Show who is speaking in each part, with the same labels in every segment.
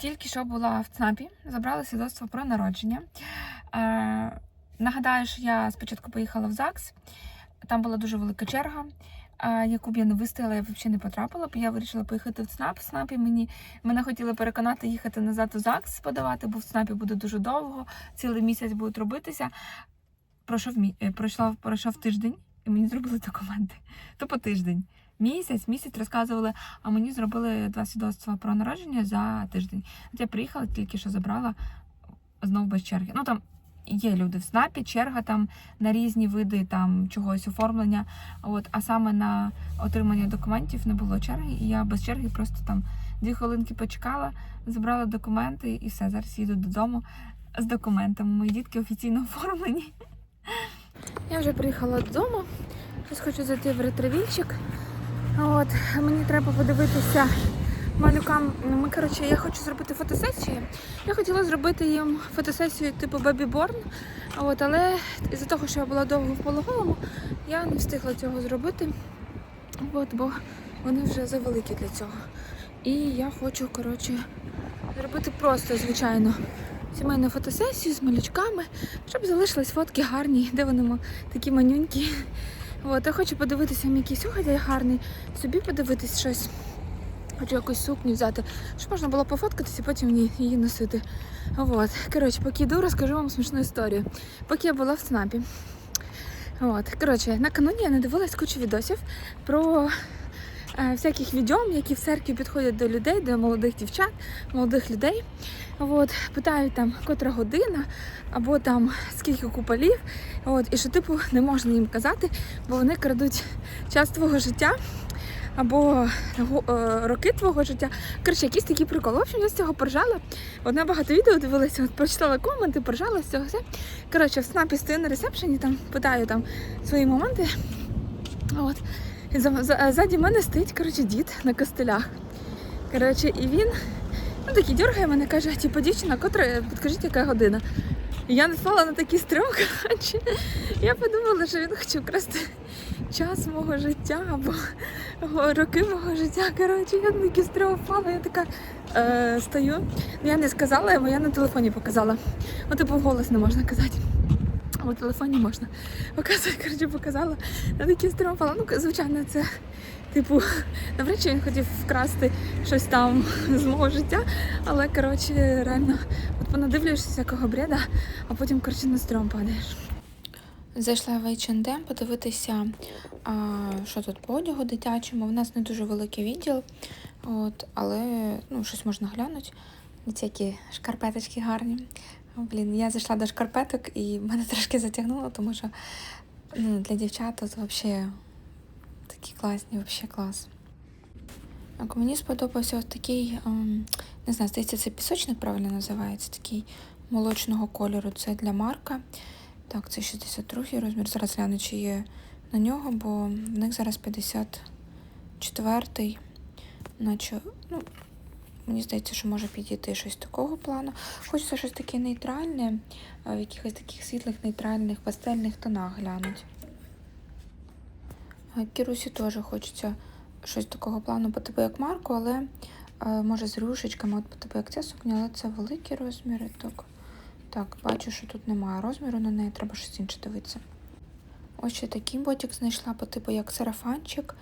Speaker 1: Тільки що була в ЦНАПі, забрала свідоцтво про народження. Е, нагадаю, що я спочатку поїхала в ЗАГС, там була дуже велика черга, е, яку б я не вистояла, я взагалі не потрапила. Я вирішила поїхати в ЦНАП. В ЦНАПі мені мене хотіли переконати їхати назад у ЗАГС подавати, бо в ЦНАПі буде дуже довго, цілий місяць будуть робитися. Пройшов, е, пройшов, пройшов тиждень і мені зробили документи. Тупо тиждень. Місяць, місяць розказували, а мені зробили два свідоцтва про народження за тиждень. От я приїхала, тільки що забрала знову без черги. Ну там є люди в СНАПі, черга там на різні види там чогось оформлення. От, а саме на отримання документів не було черги, і я без черги просто там дві хвилинки почекала, забрала документи і все. Зараз їду додому з документами. Мої дітки офіційно оформлені. Я вже приїхала додому. Зараз хочу зайти в ретривільчик. От, мені треба подивитися малюкам. Ну, Ми, коротше, я хочу зробити фотосесію. Я хотіла зробити їм фотосесію типу Baby Born. От, але із-за того, що я була довго в пологовому, я не встигла цього зробити. От, бо вони вже завеликі для цього. І я хочу, коротше, зробити просто, звичайно, сімейну фотосесію з малючками, щоб залишились фотки гарні, де вони такі манюнькі. От, я хочу подивитися мій якийсь одяг гарний, собі подивитись щось. Хочу якусь сукню взяти, щоб можна було пофоткатися потім її- носити. От. Коротше, поки йду, розкажу вам смішну історію. Поки я була в ЦНАПі. От. Коротше, накануні я не дивилась кучу відосів про всяких відьом, які в церкві підходять до людей, до молодих дівчат, молодих людей. От, питають там, котра година, або там скільки куполів. От, і що, типу, не можна їм казати, бо вони крадуть час твого життя або е, роки твого життя. Коротше, якийсь такий прикол. В общем, я з цього поржала. Одне багато відео дивилася, от прочитала коменти, поржала з цього все. Коротше, в снапі стою на ресепшені, там питаю там свої моменти. От. І за, за, ззаді мене стоїть коротше, дід на костелях. Коротше, і він ну, такий дергає мене, каже, типу, дівчина, котра, підкажіть, яка година. Я не спала на такий стрьом, коротше. Я подумала, що він хоче вкрасти час мого життя або роки мого життя. Коротше, я на такий стрьом впала, я така е, стою. Ну, Я не сказала, бо я на телефоні показала. Ну, типу, вголос не можна казати. У телефоні можна. Показувати, коротше, показала. На такий стрьом. Ну, звичайно, це. Типу, навряд чи він хотів вкрасти щось там з мого життя, але коротше, реально, от понадивлюєшся всякого бреда, а потім коротше на стрьом падаєш. Зайшла в H&M подивитися, а, що тут по одягу дитячому. У нас не дуже великий відділ, от, але ну, щось можна глянути. Ці які шкарпеточки гарні. Блін, я зайшла до шкарпеток і мене трошки затягнуло, тому що ну, для дівчат тут взагалі такі класні, взагалі клас. Так, мені сподобався ось такий, ем, не знаю, здається, це пісочник правильно називається, такий молочного кольору. Це для Марка. Так, це 62-й розмір. Зараз гляну, чи є на нього, бо в них зараз 54-й. Наче, ну, мені здається, що може підійти щось такого плану. Хочеться щось таке нейтральне, в якихось таких світлих, нейтральних, пастельних тонах глянуть. Кірусі теж хочеться щось такого плану по типу як Марко, але може з рюшечками, от по типу як ця сукня, але це великі розміри. Так, так, бачу, що тут немає розміру на неї, треба щось інше дивитися. Ось ще такий ботик знайшла по типу як сарафанчик.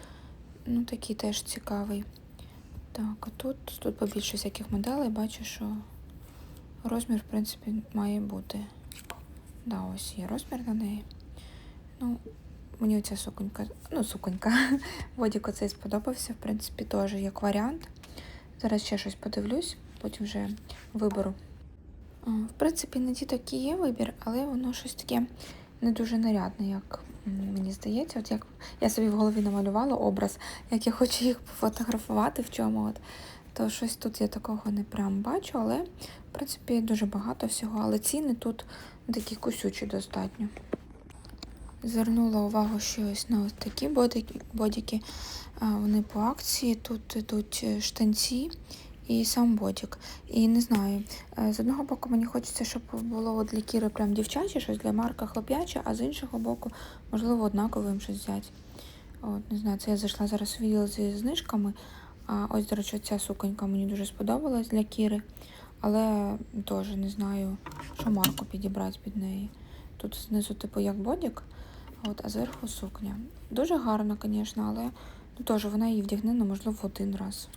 Speaker 1: Ну, такий теж цікавий. Так, а тут, тут побільше всяких моделей, бачу, що розмір, в принципі, має бути. Да, ось є розмір на неї. Ну, Мені оця суконька, ну, суконька, Водік оцей сподобався, в принципі, теж як варіант. Зараз ще щось подивлюсь, потім вже виберу. В принципі, на діток є вибір, але воно щось таке не дуже нарядне, як мені здається. От як я собі в голові намалювала образ, як я хочу їх пофотографувати в чому. От. То щось тут я такого не прям бачу, але в принципі дуже багато всього. Але ціни тут такі кусючі достатньо. Звернула увагу, що ось на ось такі бодики. Вони по акції. Тут йдуть е, штанці і сам бодік. І не знаю, е, з одного боку мені хочеться, щоб було для Кіри прям дівчаче, щось для Марка хлоп'яче, а з іншого боку, можливо, однаковим щось взяти. От, не знаю, це я зайшла зараз в відділ зі знижками, А ось, до речі, ця суконька мені дуже сподобалась для Кіри, але теж не знаю, що марку підібрати під неї. Тут знизу, типу, як бодік, от, а зверху сукня. Дуже гарна, звісно, але ну, теж вона її вдягне, ну, можливо, один раз.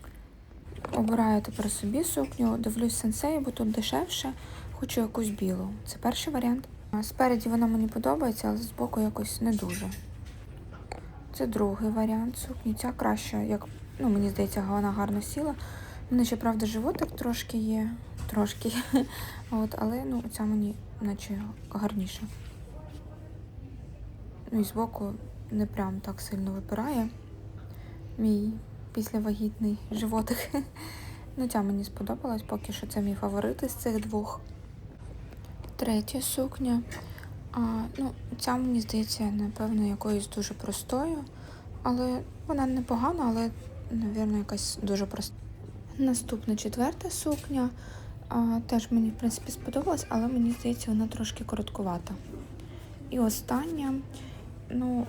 Speaker 1: Обираю тепер собі сукню, дивлюсь сенсей, бо тут дешевше. Хочу якусь білу. Це перший варіант. Спереді вона мені подобається, але збоку якось не дуже. Це другий варіант сукні. Ця краща, як ну, мені здається, вона гарно сіла. Мене ще, правда, животик трошки є, трошки. От, але ну, ця мені наче гарніша. Ну і збоку не прям так сильно випирає мій післявагітний животик. Ну, ця мені сподобалась, поки що це мій фаворит із цих двох. Третя сукня. А, ну, ця мені здається, напевно, якоюсь дуже простою. Але вона непогана, але, напевно, якась дуже проста. Наступна четверта сукня. А, теж мені, в принципі, сподобалась, але мені здається, вона трошки короткувата. І остання, ну,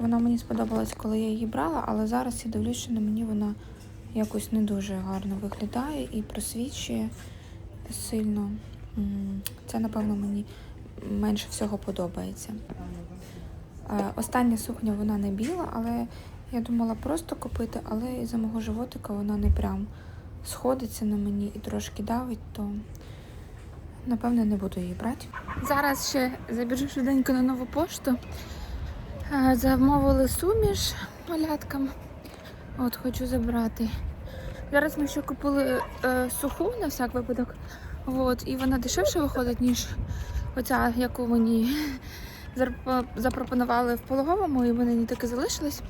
Speaker 1: вона мені сподобалась, коли я її брала, але зараз я дивлюсь, що на мені вона якось не дуже гарно виглядає і просвічує сильно. Це, напевно, мені менше всього подобається. Е, Остання сукня вона не біла, але я думала просто купити, але із-за мого животика вона не прям сходиться на мені і трошки давить, то напевно не буду її брати. Зараз ще забіжу швиденько на нову пошту. Е, Замовили суміш маляткам. От хочу забрати. Зараз ми ще купили е, суху на всяк випадок. От, і вона дешевше виходить, ніж оця, яку мені запропонували в пологовому, і вони не таки залишились.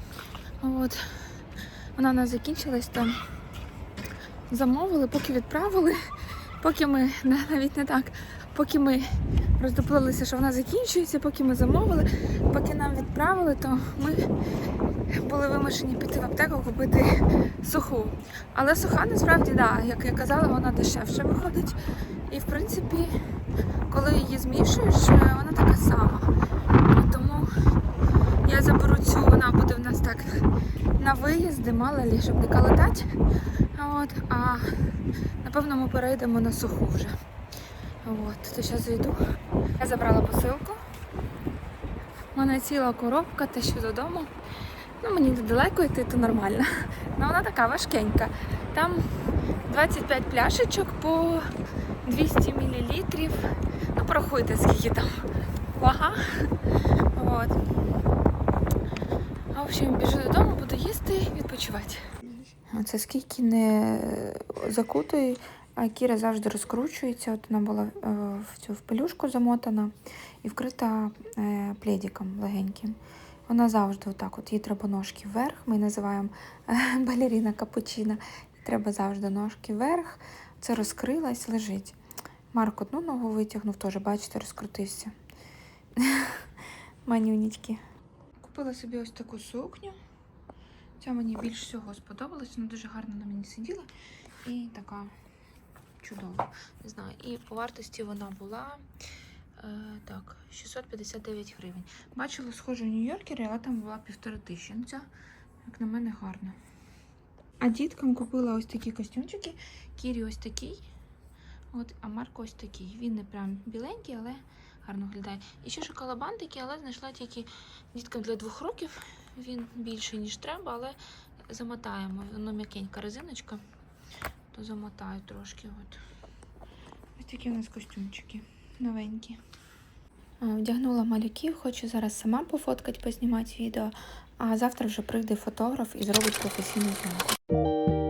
Speaker 1: От. Вона у нас закінчилась там. Замовили, поки відправили, поки ми навіть не так, поки ми роздоплилися, що вона закінчується, поки ми замовили, поки нам відправили, то ми були вимушені піти в аптеку купити суху. Але суха насправді, да, як я казала, вона дешевше виходить. І в принципі, коли її змішуєш, е, вона така сама. Тому я заберу цю, вона буде в нас так на виїзди, мало лі, щоб не калатати. От, а напевно ми перейдемо на суху вже. От, то зараз зайду. Я забрала посилку. У мене ціла коробка, те що додому. Ну, мені недалеко йти, то нормально. Ну, вона така важкенька. Там 25 пляшечок по 200 мл. Ну, порахуйте, скільки там вага. От. В общем, біжу додому, буду їсти відпочивати. Це скільки не закутує, а Кіра завжди розкручується. От вона була е, в цю пелюшку замотана і вкрита е, пледиком легеньким. Вона завжди отак, от їй треба ножки вверх. Ми називаємо е, балеріна капучина. Треба завжди ножки вверх. Це розкрилась, лежить. Марк одну ногу витягнув, теж, бачите, розкрутився. Манюнічки. Купила собі ось таку сукню. Ця мені більш всього сподобалась, вона дуже гарно на мені сиділа і така чудова. Не знаю. І по вартості вона була е, так, 659 гривень. Бачила схожу Нью-Йоркері, але там була півтори тисячі. Ну, ця, як на мене, гарна. А діткам купила ось такі костюмчики. Кірі ось такий. От, а Марко ось такий. Він не прям біленький, але гарно виглядає. І ще шоколабантики, але знайшла тільки діткам для двох років. Він більший, ніж треба, але замотаємо. Воно м'якенька резиночка, то замотаю трошки. От. Ось такі у нас костюмчики новенькі. Вдягнула малюків, хочу зараз сама пофоткати, познімати відео, а завтра вже прийде фотограф і зробить професійну зйомку.